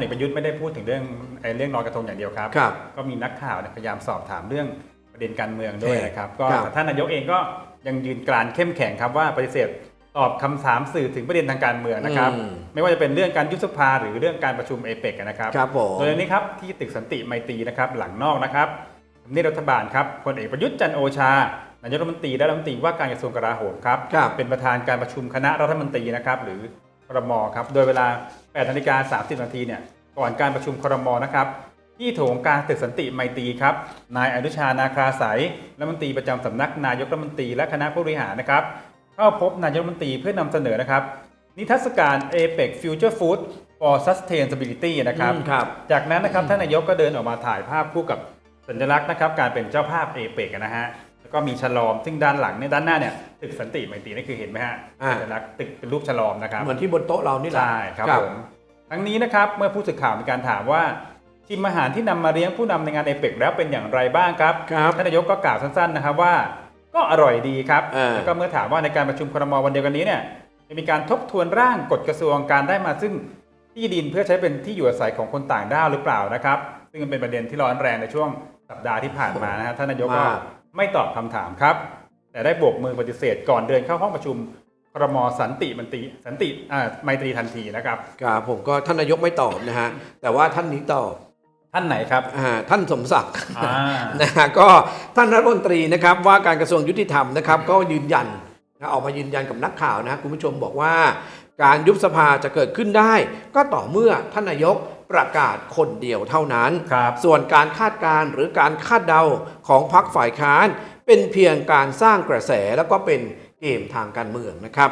เอกประยุทธ์ไม่ได้พูดถึงเรื่องไอ้เรื่องลอยกระทงอย่างเดียวครับ ครับก็มีนักข่าวเนี่ยพยายามสอบถามเรื่องประเด็นการเมืองด้วยนะครับ ก็ครับ แต่ท่านนายกเองก็ยังยืนกรานเข้มแข็งครับว่าปฏิเสธตอบคำถามสื่อถึงประเด็นทางการเมืองนะครับ อืม ไม่ว่าจะเป็นเรื่องการยุบสภาหรือเรื่องการประชุมเอเปกนะครับ ครับผม โดยวันนี้ครับที่ตึกสันติไมตรีนะครับหลังนอกนะครับทำเนียบรัฐบาลครับพลเอกประยุทธ์จันทร์โอชานายกรัฐมนตรีและรัฐมนตรีว่าการกระทรวงกลาโหมครับ ครับเป็นประธานการประชุมคณะรัฐมนตรีนะครับหรือ ครมครับ โดยเวลา 8นาฬิกา30 นาทีเนี่ย ก่อนการประชุมครมนะครับ ที่โถงกลางตึกสันติไมตรีครับ นายอนุชา นาคราสายรัฐมนตรีประจำสำนักนายกรัฐมนตรีและคณะผู้บริหารนะครับ เข้าพบนายกรัฐมนตรีเพื่อนำเสนอนะครับ นิทรรศการ APEC Future Food for Sustainability นะครับอืมครับจากนั้นนะครับท่านนายกก็เดินออกมาถ่ายภาพคู่กับสัญลักษณ์นะครับ การเป็นเจ้าภาพเอเปกนะฮะ แล้วก็มีฉลอมซึ่งด้านหลังเนี่ยด้านหน้าเนี่ยตึกสันติไมตรีนี่คือเห็นไหมฮะอ่า สัญลักษณ์ตึกเป็นรูปฉลอมนะครับ เหมือนที่บนโต๊ะเรานี่แหละ ใช่ครับผมทั้งนี้นะครับเมื่อผู้สื่อข่าวมีการถามว่าชิมอาหารที่นำมาเลี้ยงผู้นำในงานเอเปกแล้วเป็นอย่างไรบ้างครับครับท่านนายกก็กล่าวสั้นๆนะครับว่า ก็อร่อยดีครับเออแล้วก็เมื่อถามว่าในการประชุมครมวันเดียวกันนี้เนี่ยจะมีการทบทวนร่างกฎกระทรวงการได้มาซึ่งที่ดินเพื่อใช้เป็นที่อยู่อาศัยของคนต่างด้าวหรือเปล่านะครับ ซึ่งเป็นประเด็นที่ร้อนแรงในช่วงสัปดาห์ที่ผ่านมานะฮะท่านนายกก็มาก ไม่ตอบคำถามครับ แต่ได้โบกมือปฏิเสธก่อนเดินเข้าห้องประชุมครมสันติมันตรีสันติอ่าไมตรีทันทีนะครับครับผมก็ท่านนายกไม่ตอบนะฮะแต่ว่าท่านนี้ตอบท่านไหนครับอ่าท่านสมศักดิ์อ่านะฮะก็ท่านรัฐมนตรีนะครับว่าการกระทรวงยุติธรรมนะครับ ก็ยืนยันนะออกมายืนยันกับนักข่าวนะคุณผู้ชมบอกว่า การยุบสภาจะเกิดขึ้นได้ ก็ต่อเมื่อท่านนายก ประกาศคนเดียวเท่านั้นครับส่วนการคาดการณ์หรือการคาดเดาของพรรคฝ่ายค้าน เป็นเพียงการสร้างกระแสแล้วก็เป็นเกมทางการเมืองนะครับ